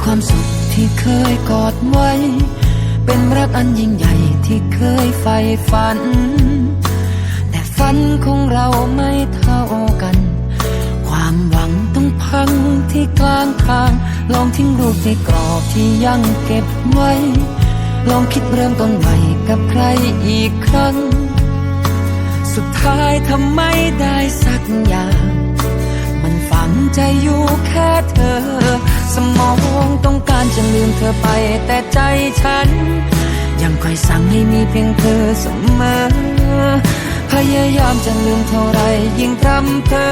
คือความสุขที่เคยกอดไว้ เป็นรักอันยิ่งใหญ่ที่เคยใฝ่ฝัน แต่ฝันของเราไม่เท่ากัน ความหวังต้องพังที่กลางทาง ลองทิ้งรูปในกรอบที่ยังเก็บไว้ ลองคิดเริ่มต้นใหม่กับใครอีกครั้ง สุดท้ายทำไม่ได้สักอย่าง มันฝังใจอยู่แค่เธอ จะลืมเธอไปแต่ใจฉัน ยังคอยสั่งให้มีเพียงเธอเสมอ พยายามจะลืมเท่าไรยิ่งพรำเพอ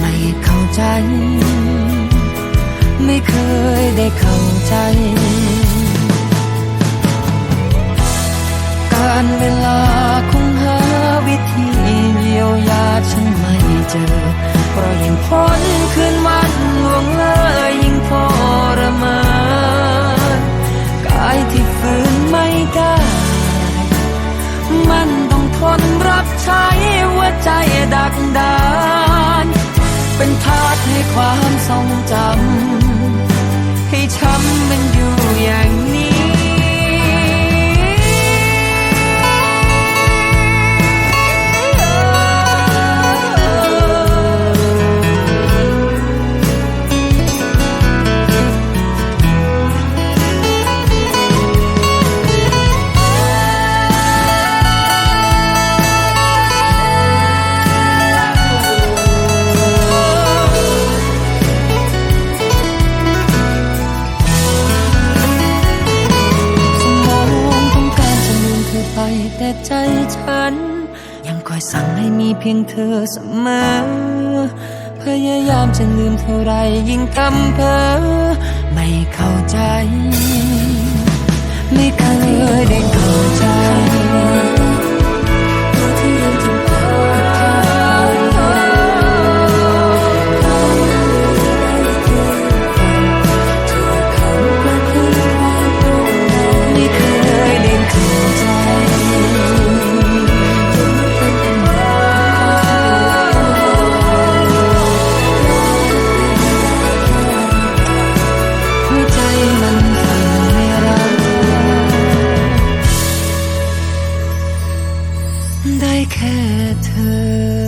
ไม่เข้าใจ ไม่เคยได้เข้าใจ การเวลาคงหาวิธีเยียวยาฉันไม่เจอเพราะยิ่งพ้นคืนวัน ความทรงจำให้ช้ำมันอยู่อย่าง ลืมเธอไปแต่ใจฉัน ยังคอยสั่งให้มีเพียงเธอเสมอ พยายามจะลืมเท่าไรยิ่งกำเพ้อไม่เข้าใจ ไม่เคยได้เข้า like can't.